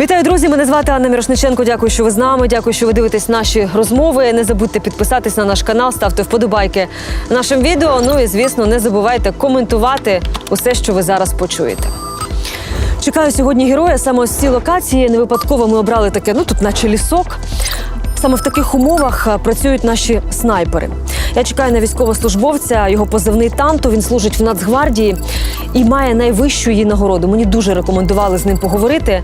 Вітаю, друзі! Мене звати Анна Мірошниченко. Дякую, що ви з нами. Дякую, що ви дивитесь наші розмови. Не забудьте підписатись на наш канал, ставте вподобайки нашим відео. Ну і звісно, не забувайте коментувати усе, що ви зараз почуєте. Чекаю сьогодні героя. Саме ось ці локації не випадково ми обрали таке, ну тут наче лісок. Саме в таких умовах працюють наші снайпери. Я чекаю на військовослужбовця, його позивний танто. Він служить в Нацгвардії і має найвищу її нагороду. Мені дуже рекомендували з ним поговорити.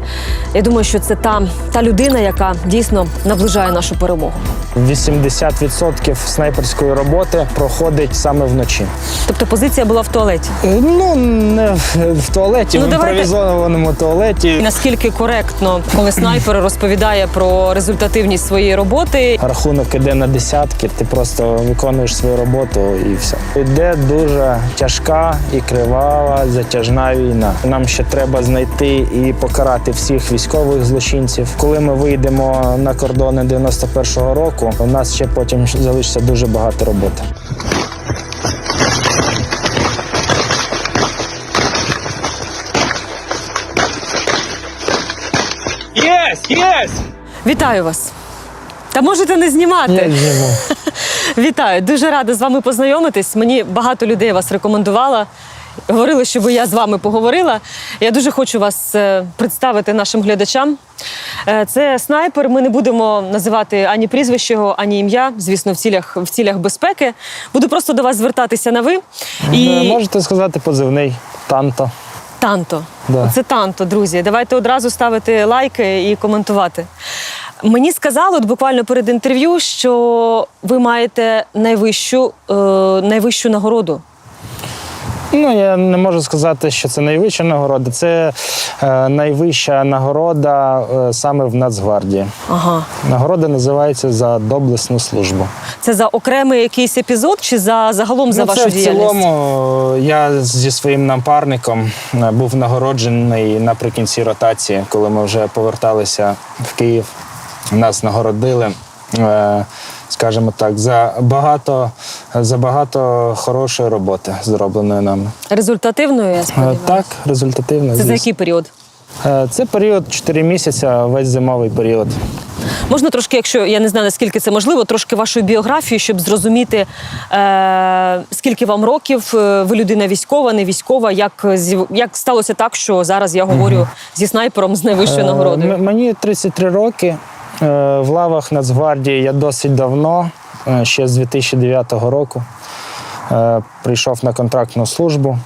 Я думаю, що це та, та людина, яка дійсно наближає нашу перемогу. 80% снайперської роботи проходить саме вночі. Тобто позиція була в туалеті. Е, Ну не в, туалеті, Ну, в давайте- імпровізованому туалеті. Наскільки коректно, коли снайпер розповідає про результативність своєї роботи, Рахунок іде на десятки, ти просто виконуєш свою роботу і все. Йде дуже тяжка і затяжна війна. Нам ще треба знайти і покарати всіх військових злочинців. Коли ми вийдемо на кордони 91-го року, у нас ще потім залишиться дуже багато роботи. Есть, есть! вітаю вас. Та можете не знімати. Я зніму. Вітаю, дуже рада з вами познайомитись. Мені багато людей вас рекомендувала. Говорили, щоб я з вами поговорила. Я дуже хочу вас е, представити нашим глядачам. Е, Це снайпер. Ми не будемо називати ані прізвище його, ані ім'я. Звісно, в цілях в цілях безпеки. Буду просто до вас звертатися на ви. І... І Можете сказати позивний танто. Танто. Да. Це танто, друзі. Давайте одразу ставити лайки і коментувати. Мені сказали от буквально перед інтерв'ю, що ви маєте найвищу, е, найвищу нагороду. Ну, я не можу сказати, що це найвища нагорода. Це е, найвища нагорода е, саме в Нацгвардії. Ага. Нагорода називається за доблесну службу. Це за окремий якийсь епізод чи за загалом за ну, вашу це в діяльність? цілому е, я зі своїм напарником е, був нагороджений наприкінці ротації, коли ми вже поверталися в Київ. Нас нагородили. е, Скажімо так, за багато, за багато хорошої роботи, зробленої нами. Результативною, я Е, сподіваюся. Так, результативно. Це за який період? Е, Це період 4 місяці, весь зимовий період. Можна трошки, якщо я не знаю наскільки це можливо, трошки вашої біографії, щоб зрозуміти, е, скільки вам років, е, ви людина військова, не військова, як, як сталося так, що зараз я говорю зі снайпером з найвищою Е, нагородою. м- Мені 33 роки. Е, В лавах Нацгвардії я досить давно, е, ще з 2009 року. Е, Прийшов на контрактну службу.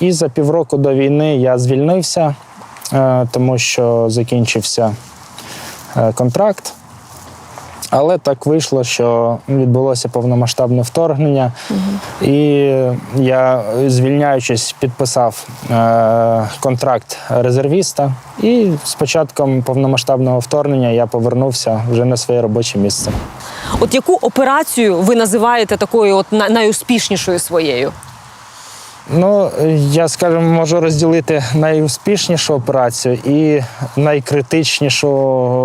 І за півроку до війни я звільнився, тому що закінчився контракт. Але так вийшло, що відбулося повномасштабне вторгнення, і я, звільняючись, підписав е, контракт резервіста. І з початком повномасштабного вторгнення я повернувся вже на своє робоче місце. От яку операцію ви називаєте такою от на- найуспішнішою своєю? Ну, я скажімо, можу розділити найуспішнішу операцію і найкритичнішу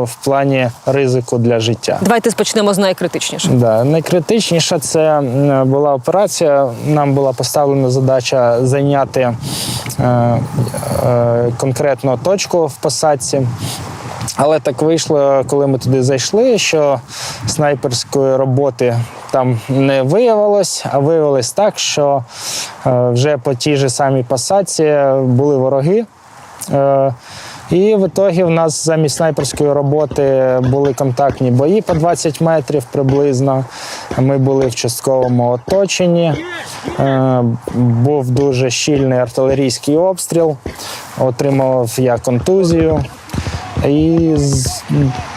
в плані ризику для життя. Давайте почнемо з найкритичнішого. Да, найкритичніша це була операція. Нам була поставлена задача зайняти е, е, конкретну точку в посадці. Але так вийшло, коли ми туди зайшли, що снайперської роботи там не виявилось, а виявилось так, що е, вже по тій же самій посадці були вороги. Е, І в ітогі в нас замість снайперської роботи були контактні бої по 20 метрів приблизно. Ми були в частковому оточенні. Е, Був дуже щільний артилерійський обстріл. Отримав я контузію. І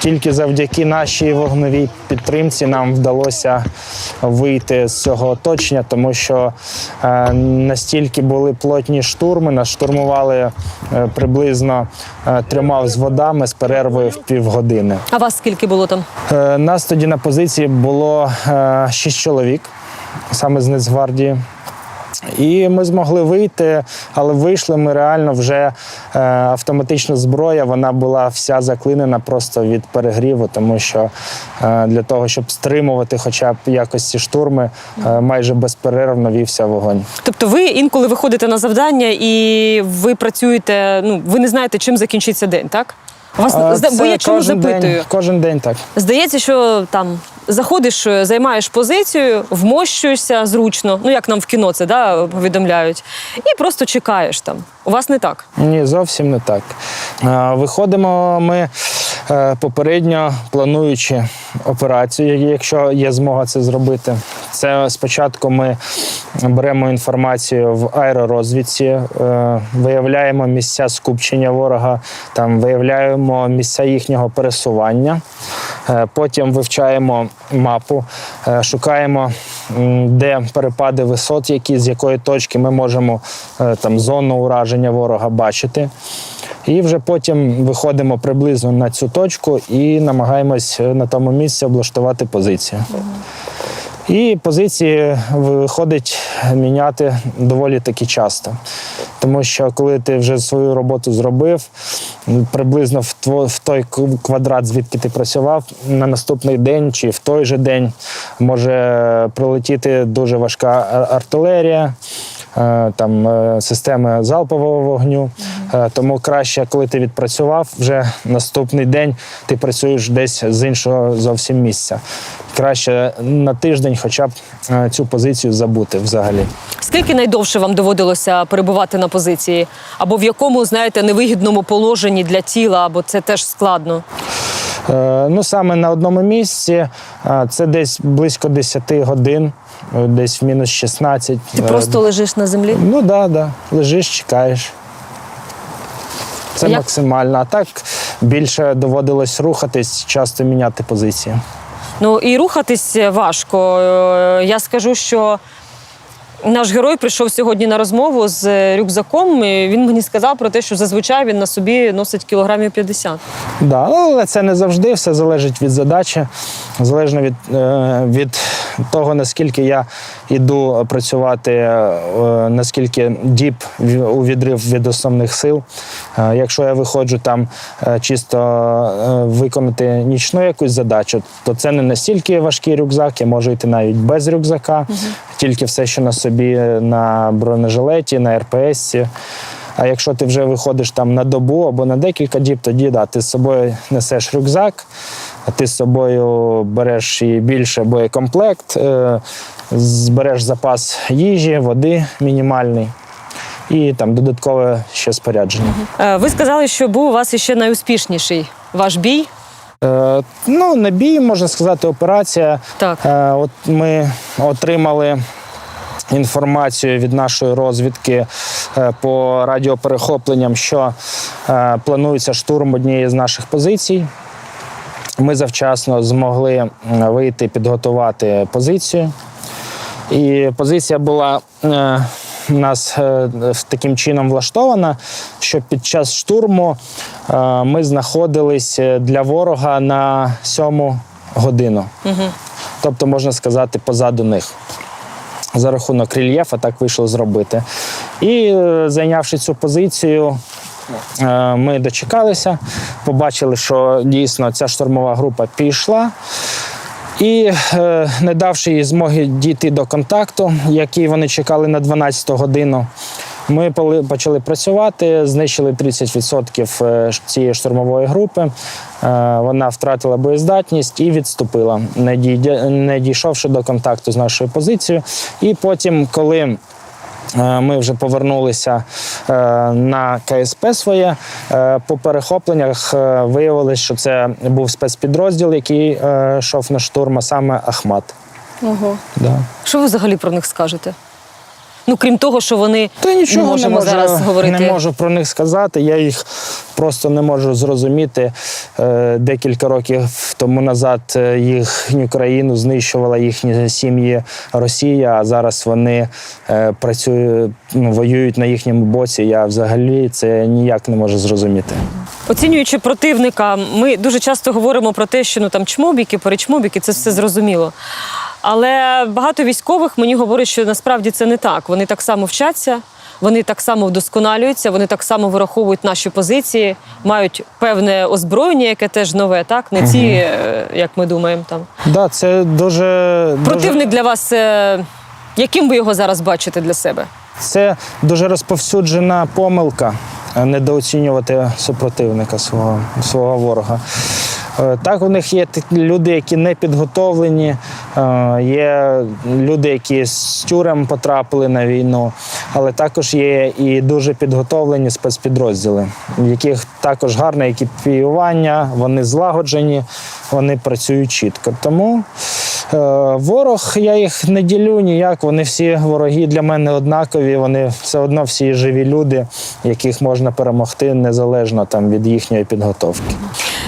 тільки завдяки нашій вогневій підтримці нам вдалося вийти з цього оточення, тому що е, настільки були плотні штурми, нас штурмували е, приблизно е, трьома взводами з перервою в півгодини. А вас скільки було там? Нас тоді на позиції було шість чоловік, саме з Нацгвардії. І ми змогли вийти, але вийшли ми реально вже е, автоматична зброя. Вона була вся заклинена просто від перегріву, тому що е, для того, щоб стримувати хоча б якось ці штурми, е, майже безперервно вівся вогонь. Тобто, ви інколи виходите на завдання і ви працюєте. Ну ви не знаєте, чим закінчиться день, так? Вас Е, зда- бо я чому запитую? День, кожен день так. Здається, що там заходиш, е, займаєш позицію, вмощуєшся зручно. Ну як нам в кіно це да, повідомляють, і просто чекаєш там. У вас не так. Ні, зовсім не так. Виходимо ми е, попередньо плануючи операцію, якщо є змога це зробити. Це спочатку ми беремо інформацію в аеророзвідці, е, виявляємо місця скупчення ворога, там виявляємо місця їхнього пересування. Е, Потім вивчаємо мапу, е, шукаємо, де перепади висот, які з якої точки ми можемо е, там зону ураження ворога бачити. І вже потім виходимо приблизно на цю точку і намагаємось на тому місці облаштувати позицію. І позиції виходить міняти доволі таки часто. Тому що коли ти вже свою роботу зробив, приблизно в той квадрат, звідки ти працював, на наступний день чи в той же день може прилетіти дуже важка артилерія. Е, Там е, системи залпового вогню, Е, тому краще, коли ти відпрацював, вже наступний день ти працюєш десь з іншого зовсім місця. Краще на тиждень, хоча б цю позицію забути взагалі. Скільки найдовше вам доводилося перебувати на позиції? Або в якому, знаєте, невигідному положенні для тіла, або це теж складно? Е, Ну, саме на одному місці е, це десь близько 10 годин, е, десь в мінус 16. Ти просто лежиш на землі? Ну так, да, да. лежиш, чекаєш. Це як- максимально. А так більше доводилось рухатись, часто міняти позиції. Ну і рухатись важко. Я скажу, що наш герой прийшов сьогодні на розмову з рюкзаком. і Він мені сказав про те, що зазвичай він на собі носить кілограмів 50. Да, але це не завжди, все залежить від задачі, залежно від, е, від того, наскільки я йду працювати, е, наскільки діп у відрив від основних сил. Е, Якщо я виходжу там е, чисто е, виконати нічну якусь задачу, то це не настільки важкий рюкзак, я можу йти навіть без рюкзака, тільки все, що на собі на бронежилеті, на РПС. А якщо ти вже виходиш там на добу або на декілька діб, тоді да, ти з собою несеш рюкзак, а ти з собою береш і більше боєкомплект, е, збереш запас їжі, води мінімальний і там додаткове ще спорядження. Е, Ви сказали, що був у вас іще найуспішніший ваш бій. Е, ну, не бій, можна сказати, операція. Так. Е, от ми отримали інформацію від нашої розвідки е, по радіоперехопленням, що е, планується штурм однієї з наших позицій. Ми завчасно змогли вийти, підготувати позицію. І позиція була у нас е, таким чином влаштована, що під час штурму ми знаходились для ворога на сьому годину. Тобто, можна сказати, позаду них. За рахунок рельєфа так вийшло зробити. І е, зайнявши цю позицію, е, ми дочекалися, побачили, що дійсно ця штурмова група пішла. І е, не давши їй змоги дійти до контакту, який вони чекали на 12 годину, ми почали працювати, знищили 30% е, цієї штурмової групи. Е, Вона втратила боєздатність і відступила, не дійшовши до контакту з нашою позицією. І потім, коли Е, Ми вже повернулися на КСП своє. По перехопленнях виявилось, що це був спецпідрозділ, який йшов на штурм, а саме Ахмат. Ого. Да. Що ви взагалі про них скажете? Ну, крім того, що вони Та нічого не можемо не можу, зараз говорити. не можу про них сказати. Я їх просто не можу зрозуміти. Е, Декілька років тому назад е, їхню країну знищувала їхні сім'ї Росія, а зараз вони е, працюють, ну, воюють на їхньому боці. Я взагалі це ніяк не можу зрозуміти. Оцінюючи противника, ми дуже часто говоримо про те, що ну там чмобіки, перечмобіки, це все зрозуміло. Але багато військових мені говорять, що насправді це не так. Вони так само вчаться, вони так само вдосконалюються, вони так само вираховують наші позиції, мають певне озброєння, яке теж нове, так не ці, е, як ми думаємо, там Да, це дуже противник для вас. е, Яким ви його зараз бачите для себе? Це дуже розповсюджена помилка е, недооцінювати супротивника свого, свого ворога. Е, Так, у них є люди, які не підготовлені, е, є люди, які з тюрем потрапили на війну, але також є і дуже підготовлені спецпідрозділи, в яких також гарне екіпіювання, вони злагоджені, вони працюють чітко. Тому Ворог, я їх не ділю ніяк. Вони всі вороги для мене однакові. Вони все одно всі живі люди, яких можна перемогти незалежно там від їхньої підготовки.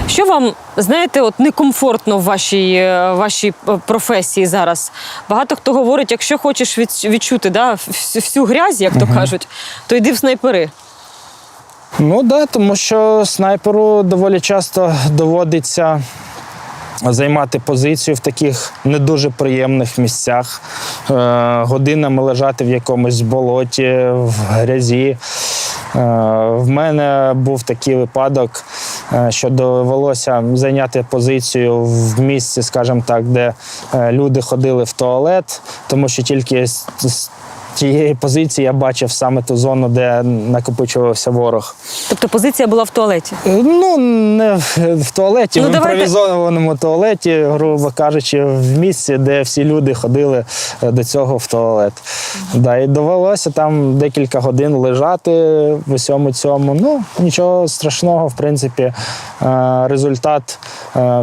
Що вам знаєте, от некомфортно в вашій, е, вашій е, професії зараз? Багато хто говорить, якщо хочеш відчути да, всю грязь, як то кажуть, то йди в снайпери. Ну так, да, тому що снайперу доволі часто доводиться. Займати позицію в таких не дуже приємних місцях, е, годинами лежати в якомусь болоті, в грязі. Е, в мене був такий випадок, е, що довелося зайняти позицію в місці, скажімо так, де люди ходили в туалет, тому що тільки з тієї позиції я бачив саме ту зону, де накопичувався ворог. Тобто позиція була в туалеті. Е, Ну, не в, в туалеті, Ну, в давайте- імпровізованому туалеті, грубо кажучи, в місці, де всі люди ходили е, до цього в туалет. Да, і довелося там декілька годин лежати в усьому цьому. Ну, нічого страшного, в принципі, е, результат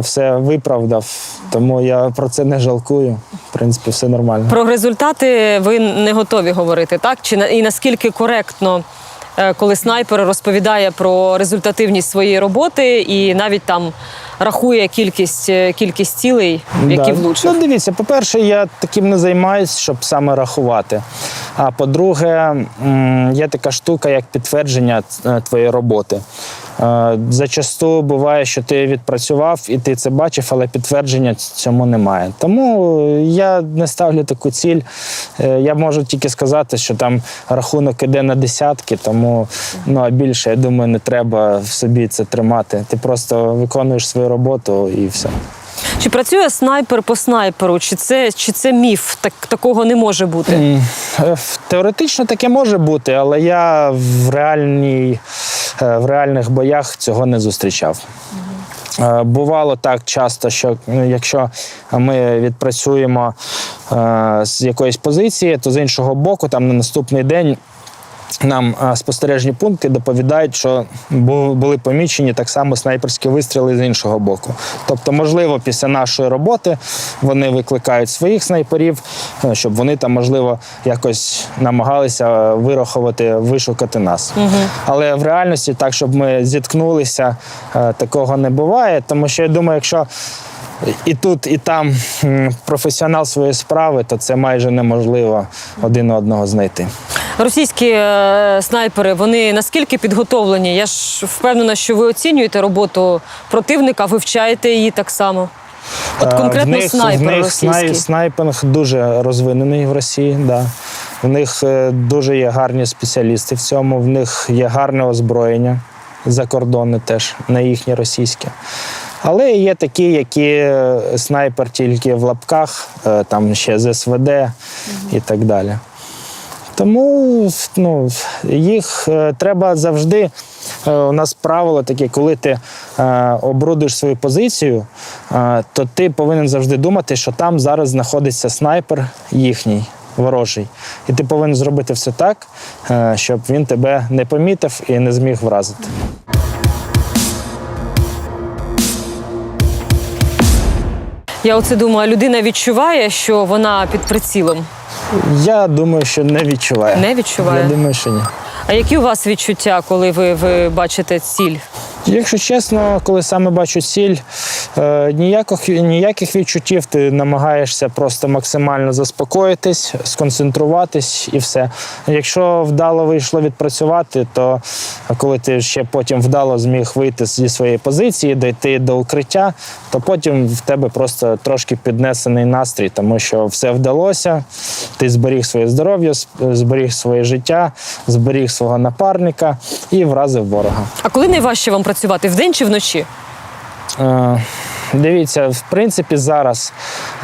все виправдав. Тому я про це не жалкую. В принципі, все нормально. Про результати ви не готові говорити, так? Чи і наскільки коректно, е, коли снайпер розповідає про результативність своєї роботи і навіть там рахує кількість, е, кількість цілей, які Да. влучив? Ну, дивіться, по-перше, я таким не займаюся, щоб саме рахувати. А по-друге, є така штука, як підтвердження е, твоєї роботи. Е, Зачасту буває, що ти відпрацював і ти це бачив, але підтвердження цьому немає. Тому я не ставлю таку ціль. Е, Я можу тільки сказати, що там рахунок іде на десятки, тому ну а більше я думаю, не треба в собі це тримати. Ти просто виконуєш свою роботу і все. Чи працює снайпер по снайперу? Чи це, чи це міф? Так, такого не може бути. Е, Теоретично таке може бути, але я в, реальній, е, в реальних боях цього не зустрічав. Е, Бувало так часто, що якщо ми відпрацюємо з якоїсь позиції, то з іншого боку, там на наступний день нам спостережні пункти доповідають, що були помічені так само снайперські вистріли з іншого боку. Тобто, можливо, після нашої роботи вони викликають своїх снайперів, е, щоб вони там, можливо, якось намагалися е, вирахувати, вишукати нас. Але в реальності, так, щоб ми зіткнулися, е, такого не буває. Тому що я думаю, якщо і тут, і там професіонал своєї справи, то це майже неможливо один одного знайти. Російські е, снайпери вони наскільки підготовлені? Я ж впевнена, що ви оцінюєте роботу противника, вивчаєте її так само. От Е, конкретно в них, снайпер в них російський. снай- снайпинг дуже розвинений в Росії. Да. В них е, дуже є гарні спеціалісти в цьому, в них є гарне озброєння закордонне теж, не їхнє російське. Але є такі, які снайпер тільки в лапках, там ще з СВД і так далі. Тому ну, їх е, треба завжди. е, у нас правило таке, коли ти е, обрудуєш свою позицію, то ти повинен завжди думати, що там зараз знаходиться снайпер їхній. Ворожий. І ти повинен зробити все так, щоб він тебе не помітив і не зміг вразити. Я оце думаю, людина відчуває, що вона під прицілом. Я думаю, що не відчуває. Не відчуває? Я думаю, що ні. А які у вас відчуття, коли ви, ви бачите ціль? Якщо чесно, коли саме бачу ціль, ніяких, ніяких відчуттів ти намагаєшся просто максимально заспокоїтись, сконцентруватись і все. Якщо вдало вийшло відпрацювати, то коли ти ще потім вдало зміг вийти зі своєї позиції, дійти до укриття, то потім в тебе просто трошки піднесений настрій, тому що все вдалося, ти зберіг своє здоров'я, зберіг своє життя, зберіг свого напарника і вразив ворога. А коли найважче вам працювати вдень чи вночі? Е, Дивіться, в принципі, зараз,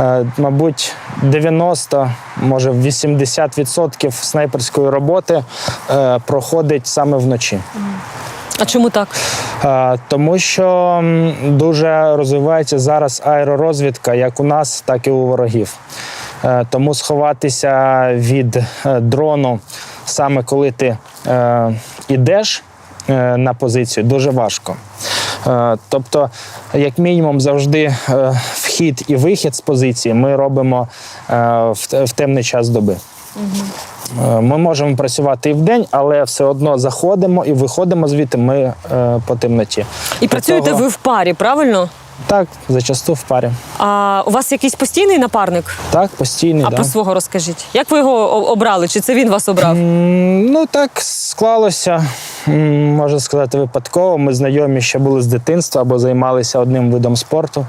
е, мабуть, 90, може 80% снайперської роботи е, проходить саме вночі. А чому так? Тому що дуже розвивається зараз аеророзвідка, як у нас, так і у ворогів. Тому сховатися від дрону саме коли ти ідеш е, на позицію, дуже важко. Е, Тобто, як мінімум, завжди е, вхід і вихід з позиції ми робимо е, в темний час доби. Ми можемо працювати і в день, але все одно заходимо і виходимо звідти ми по темноті. І працюєте того- ви в парі, правильно? Так, зачасту в парі. А у вас якийсь постійний напарник? Так, постійний. А да. про свого розкажіть. Як ви його обрали? Чи це він вас обрав? М, Ну так склалося, м, можна сказати, випадково. Ми знайомі ще були з дитинства або займалися одним видом спорту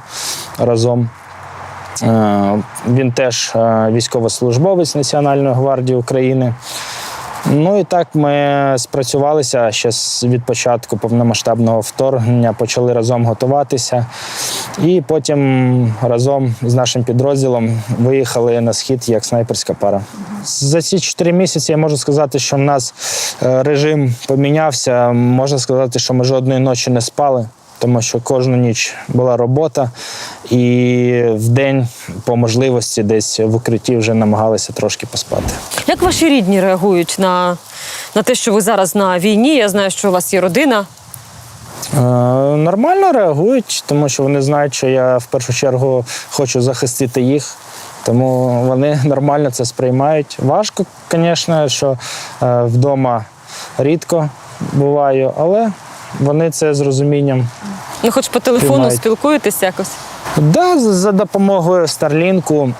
разом. Е, Він теж е, військовослужбовець Національної гвардії України. Ну і так ми спрацювалися ще від початку повномасштабного вторгнення, почали разом готуватися. І потім разом з нашим підрозділом виїхали на схід як снайперська пара. За ці чотири місяці я можу сказати, що в нас е, режим помінявся. Можна сказати, що ми жодної ночі не спали. Тому що кожну ніч була робота, і в день по можливості десь в укритті вже намагалися трошки поспати. Як ваші рідні реагують на, на те, що ви зараз на війні? Я знаю, що у вас є родина. Е, Нормально реагують, тому що вони знають, що я в першу чергу хочу захистити їх. Тому вони нормально це сприймають. Важко, звісно, що е, вдома рідко буваю, але вони це з розумінням. Ну, хоч по телефону Приймають. спілкуєтесь якось. Да, за допомогою Старлінку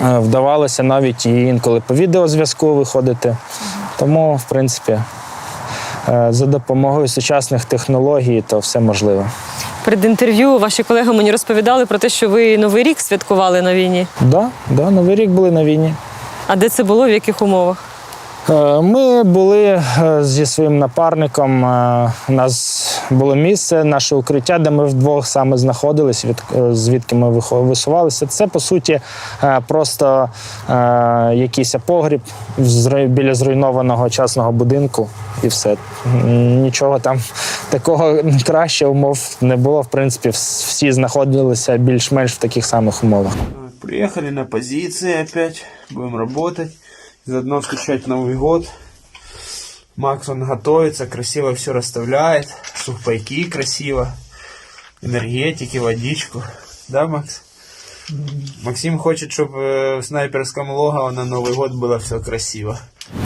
е, вдавалося навіть і інколи по відеозв'язку виходити. Тому, в принципі, е, за допомогою сучасних технологій то все можливо. Перед інтерв'ю ваші колеги мені розповідали про те, що ви Новий рік святкували на війні. Да, да, Новий рік були на війні. А де це було, в яких умовах? Е, Ми були е, зі своїм напарником. е, У нас було місце, наше укриття, де ми вдвох саме е, звідки ми висувалися. Це по суті просто якийсь погріб біля зруйнованого частного будинку, і все. Нічого там такого краще умов не було. В принципі, всі знаходилися більш-менш в таких самих умовах. Приехали на позиции опять, будем работать, заодно встречать Новый год. Макс, он готовится, красиво все расставляет, сухпайки красиво, энергетики, водичку. Да, Макс? Максим хочет, чтобы в снайперском логово на Новый год было все красиво.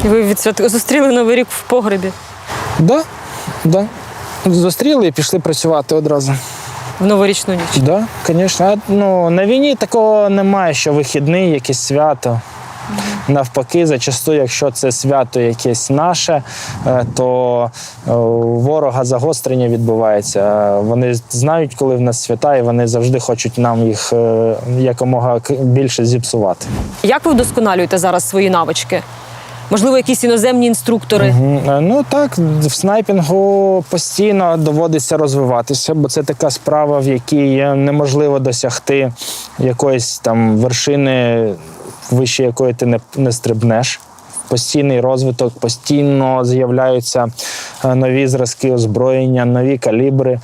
І ви відсвят... зустріли Новий рік в погребі Да, да. Зустріли і пішли працювати одразу. в новорічну ніч. Да, звісно. А, Ну, на війні такого немає, що вихідний, якесь свято. Навпаки, зачасту, якщо це свято якесь наше, е, то е, ворога загострення відбувається. Е, Вони знають, коли в нас свята, і вони завжди хочуть нам їх якомога більше зіпсувати. Як ви вдосконалюєте зараз свої навички? Можливо, якісь іноземні інструктори? Е, Ну так, в снайпінгу постійно доводиться розвиватися, бо це така справа, в якій неможливо досягти якоїсь там вершини, вище якої ти не, не стрибнеш. Постійний розвиток, постійно з'являються е, нові зразки озброєння, нові калібри.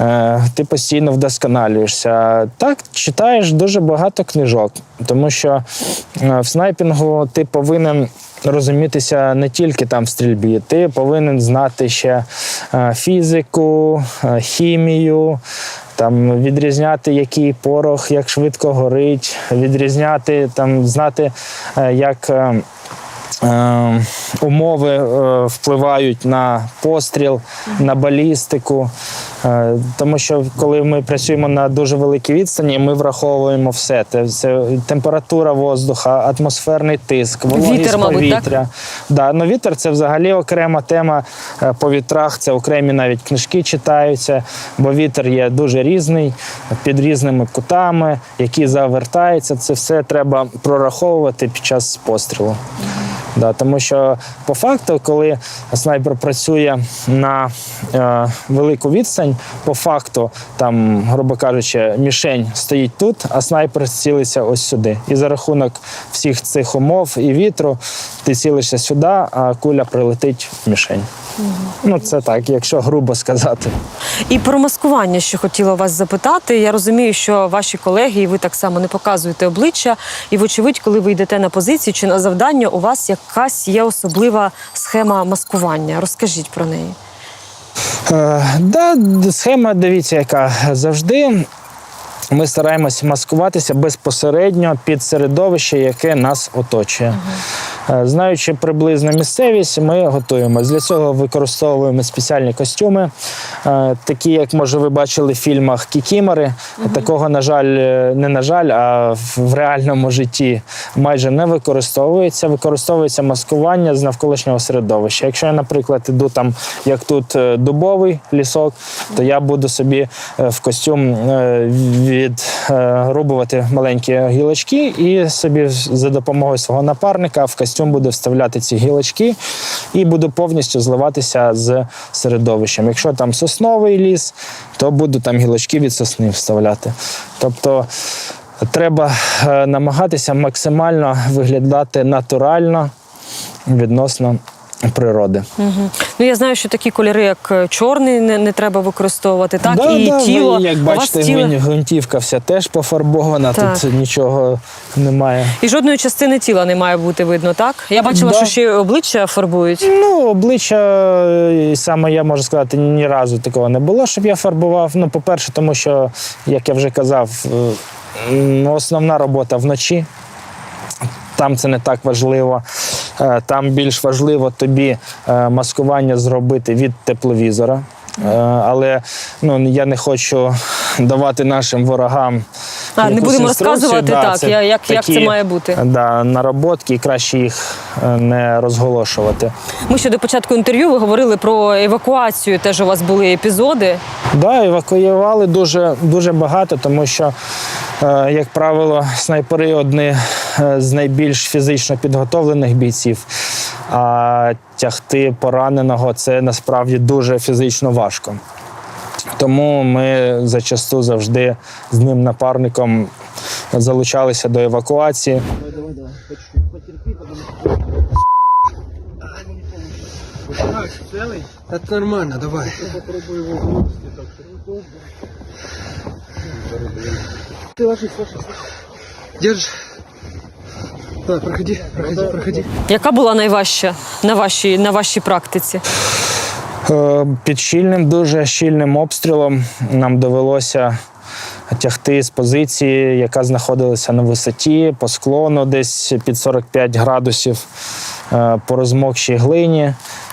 Е, Ти постійно вдосконалюєшся. Так, читаєш дуже багато книжок, тому що е, в снайпінгу ти повинен розумітися не тільки там в стрільбі, ти повинен знати ще фізику, хімію. Там відрізняти, який порох, як швидко горить, відрізняти, там знати, е, як е, умови е, впливають на постріл, на балістику. Е, тому що коли ми працюємо на дуже великій відстані, ми враховуємо все. Це, це температура воздуха, атмосферний тиск, вологість Вітер, мабуть, так? повітря. Да, ну, вітер це взагалі окрема тема. Е, По вітрах це окремі навіть книжки читаються, бо вітер є дуже різний, під різними кутами, які завертаються. Це все треба прораховувати під час пострілу. Да, тому що по факту, коли снайпер працює на е, велику відстань, по факту, там, грубо кажучи, мішень стоїть тут, а снайпер цілиться ось сюди. І за рахунок всіх цих умов і вітру ти цілишся сюди, а куля прилетить в мішень. Ну, це так, якщо грубо сказати. І про маскування, що хотіла вас запитати. Я розумію, що ваші колеги, і ви так само не показуєте обличчя. І, вочевидь, коли ви йдете на позицію чи на завдання, у вас якась є особлива схема маскування. Розкажіть про неї. Е, да, схема, дивіться, яка завжди. Ми стараємося маскуватися безпосередньо під середовище, яке нас оточує. Е, Знаючи приблизно місцевість, ми готуємося. Для цього використовуємо спеціальні костюми, е, такі, як може ви бачили в фільмах Кікімори. Такого, на жаль, е, не на жаль, а в- реальному житті майже не використовується. Використовується маскування з навколишнього середовища. Якщо я, наприклад, іду там, як тут дубовий лісок, то я буду собі в костюм відрубувати маленькі гілочки і собі за допомогою свого напарника в костюм буду вставляти ці гілочки і буду повністю зливатися з середовищем. Якщо там сосновий ліс, то буду там гілочки від сосни вставляти. Тобто треба е, намагатися максимально виглядати натурально відносно природи. Угу. Ну я знаю, що такі кольори, як е, чорний, не, не треба використовувати, так Да, і да, ви, тіло. як У вас бачите, тіло- гвинтівка вся теж пофарбована, Так. тут нічого немає. І жодної частини тіла не має бути видно, так? Я бачила, Да. що ще й обличчя фарбують. Ну, обличчя е, саме я можу сказати, ні разу такого не було, щоб я фарбував. Ну, по-перше, тому що, як я вже казав, е, основна робота вночі. Там це не так важливо. Е, Там більш важливо тобі е, маскування зробити від тепловізора. Е, Але ну, я не хочу давати нашим ворогам. А, не будемо розказувати, так, це я- як- як це має бути. Да, наработки, краще їх е, не розголошувати. Ми ще до початку інтерв'ю ви говорили про евакуацію. Теж у вас були епізоди. Да, евакуювали дуже, дуже багато, тому що, е, як правило, снайпери одні з найбільш фізично підготовлених бійців. А тягти пораненого це насправді дуже фізично важко. Тому ми зачасту завжди з ним напарником залучалися до евакуації. Это нормально, давай. Ты ложись, ложись, ложись. Давай, проходи, проходи, проходи. Яка була найважча на вашій, на вашій практиці? Е, Під щільним, дуже щільним обстрілом нам довелося тягти з позиції, яка знаходилася на висоті, по склону, десь під 45 градусів, е, по розмокшій глині.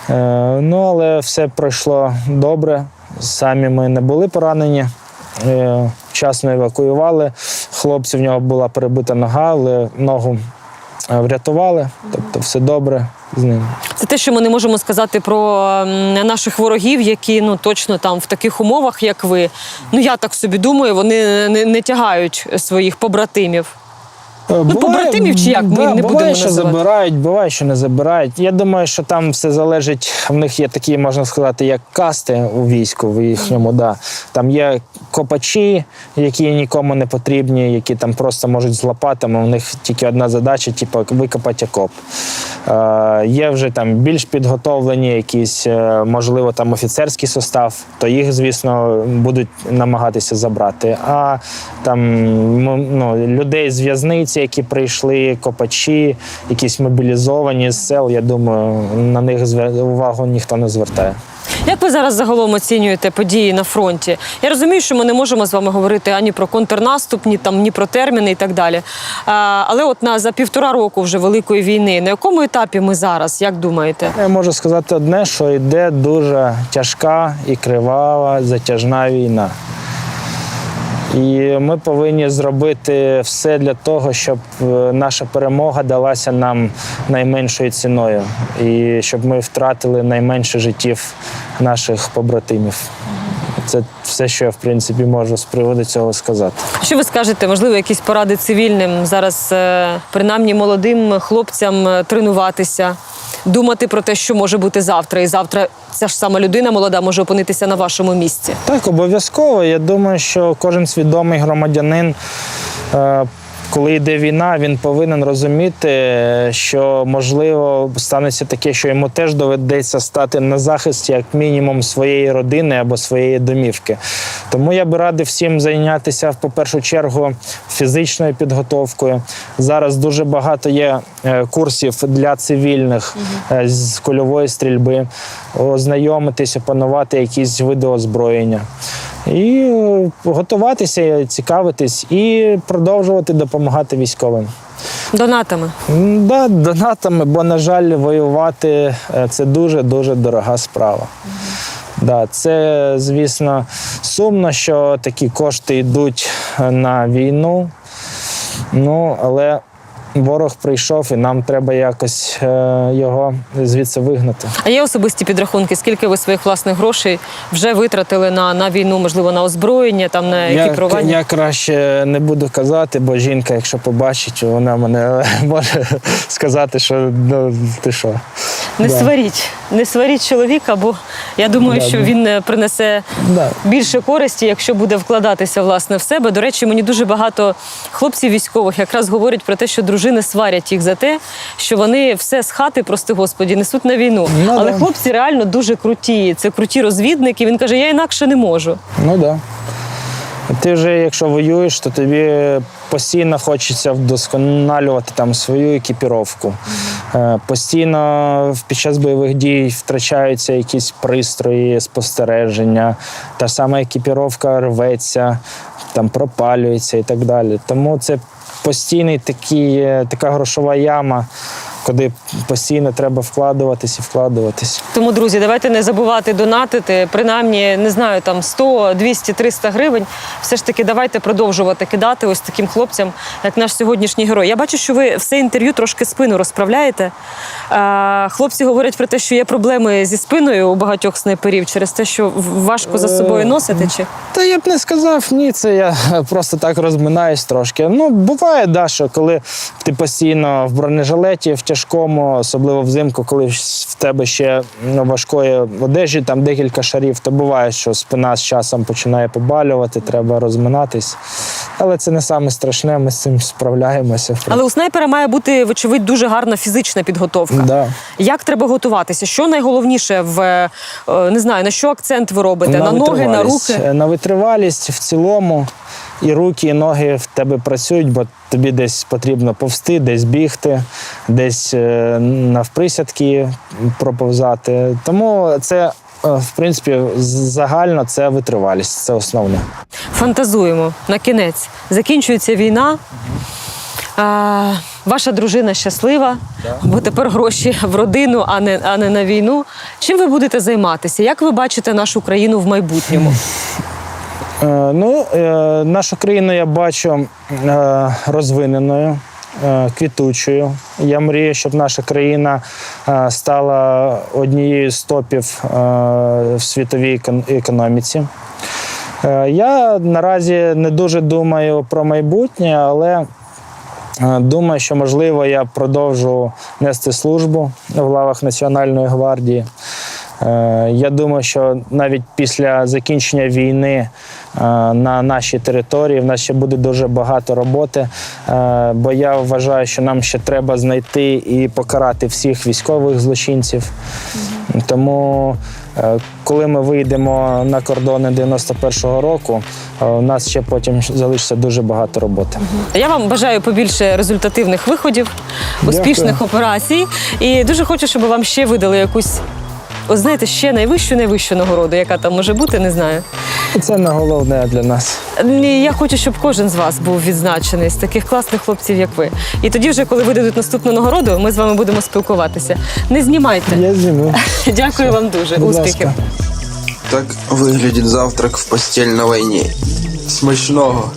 Е, Ну, але все пройшло добре. Самі ми не були поранені. Вчасно евакуювали. Хлопці в нього була перебита нога, але ногу врятували. Тобто все добре з ним. Це те, що ми не можемо сказати про наших ворогів, які ну точно там в таких умовах, як ви. Ну я так собі думаю, вони не, не тягають своїх побратимів. Ну, побратимів чи як? Ми да, не буває, що називати. забирають, буває, що не забирають. Я думаю, що там все залежить. В них є такі, можна сказати, як касти у війську в їхньому. Да. Там є копачі, які нікому не потрібні, які там просто можуть з лопатами. У них тільки одна задача, типу, викопати окоп. Е, є вже там більш підготовлені якісь, е, можливо, там офіцерський состав, то їх, звісно, будуть намагатися забрати. А там ну, людей з в'язниці, які прийшли, копачі, якісь мобілізовані з сел, я думаю, на них увагу ніхто не звертає. Як ви зараз загалом оцінюєте події на фронті? Я розумію, що ми не можемо з вами говорити ані про контрнаступ, ні там ні про терміни і так далі. А, але от на за півтора року вже великої війни, на якому етапі ми зараз? Як думаєте? Я можу сказати одне, що йде дуже тяжка і кривава затяжна війна. І ми повинні зробити все для того, щоб е, наша перемога далася нам найменшою ціною, і щоб ми втратили найменше життів наших побратимів. Це все, що я в принципі можу з приводу цього сказати. Що ви скажете? Можливо, якісь поради цивільним зараз, е, принаймні молодим хлопцям е, тренуватися, думати про те, що може бути завтра, і завтра ця ж сама людина молода може опинитися на вашому місці. Так, обов'язково. Я думаю, що кожен свідомий громадянин, е, коли йде війна, він повинен розуміти, що можливо станеться таке, що йому теж доведеться стати на захист як мінімум своєї родини або своєї домівки. Тому я би радив всім зайнятися в першу чергу фізичною підготовкою. Зараз дуже багато є е, курсів для цивільних е, з кульової стрільби, ознайомитись, опанувати якісь види озброєння. І е, готуватися, цікавитись і продовжувати допомагати військовим. Донатами. М, Да, донатами, бо, на жаль, воювати е, це дуже дуже дорога справа. Да, це, звісно, сумно, що такі кошти йдуть е, на війну. Ну, але ворог прийшов і нам треба якось е, його звідси вигнати. А є особисті підрахунки, скільки ви своїх власних грошей вже витратили на, на війну, можливо, на озброєння, там на Я, екіпірування? я краще не буду казати, бо жінка, якщо побачить, вона мене може сказати, що ну, ти що. Не Да. сваріть, не сваріть чоловіка, бо я думаю, Да, що да. він е, принесе Да. більше користі, якщо буде вкладатися власне в себе. До речі, мені дуже багато хлопців військових якраз говорять про те, що дружини сварять їх за те, що вони все з хати, прости господі, несуть на війну. Ну, Але да. хлопці реально дуже круті. Це круті розвідники. Він каже: я інакше не можу. Ну так. Да. Ти вже, якщо воюєш, то тобі постійно хочеться вдосконалювати там свою екіпіровку. Е, Постійно під час бойових дій втрачаються якісь пристрої, спостереження, та сама екіпіровка рветься, там пропалюється і так далі. Тому це постійний такий, е, така грошова яма, куди постійно треба вкладуватись і вкладуватись. Тому, друзі, давайте не забувати донатити. Принаймні, не знаю, там 100, 200, 300 гривень. Все ж таки, давайте продовжувати кидати ось таким хлопцям, як наш сьогоднішній герой. Я бачу, що ви все інтерв'ю трошки спину розправляєте. Е, хлопці говорять про те, що є проблеми зі спиною у багатьох снайперів через те, що важко за собою носити. Чи Та я б не сказав, ні, це я просто так розминаюсь трошки. Ну, буває, да, що коли ти постійно в бронежилеті, в тяжкому, особливо взимку, коли в тебе ще ну, важкої одежі, там декілька шарів, то буває, що спина з часом починає побалювати, треба розминатись. Але це не саме страшне, ми з цим справляємося. але у снайпера має бути вочевидь дуже гарна фізична підготовка. Да. Як треба готуватися? Що найголовніше в е, не знаю на що акцент ви робите? На, ноги, на руки? Е, На витривалість в цілому. І руки, і ноги в тебе працюють, бо тобі десь потрібно повсти, десь бігти, десь е, навприсядки проповзати. Тому це, е, в принципі, загально це витривалість, це основне. Фантазуємо на кінець. Закінчується війна. А, ваша дружина щаслива, бо тепер гроші в родину, а не, а не на війну. Чим ви будете займатися? Як ви бачите нашу країну в майбутньому? Е, Ну, е, нашу країну я бачу е, розвиненою, квітучою. Я мрію, щоб наша країна стала однією з топів в світовій економіці. Я наразі не дуже думаю про майбутнє, але думаю, що можливо я продовжу нести службу в лавах Національної гвардії. Е, Я думаю, що навіть після закінчення війни е, на нашій території в нас ще буде дуже багато роботи, е, бо я вважаю, що нам ще треба знайти і покарати всіх військових злочинців. Тому, коли ми вийдемо на кордони 91-го року, у нас ще потім залишиться дуже багато роботи. Я вам бажаю побільше результативних виходів, успішних операцій. І дуже хочу, щоб вам ще видали якусь Ось знаєте, ще найвищу найвищу нагороду, яка там може бути, не знаю. Це не головне для нас. Ні, Я хочу, щоб кожен з вас був відзначений з таких класних хлопців, як ви. І тоді, вже коли видадуть наступну нагороду, ми з вами будемо спілкуватися. Не знімайте. Я зніму. Дякую вам дуже. Будь Успіхів. ласка. Так выглядит завтрак в постель на войне. Смачного.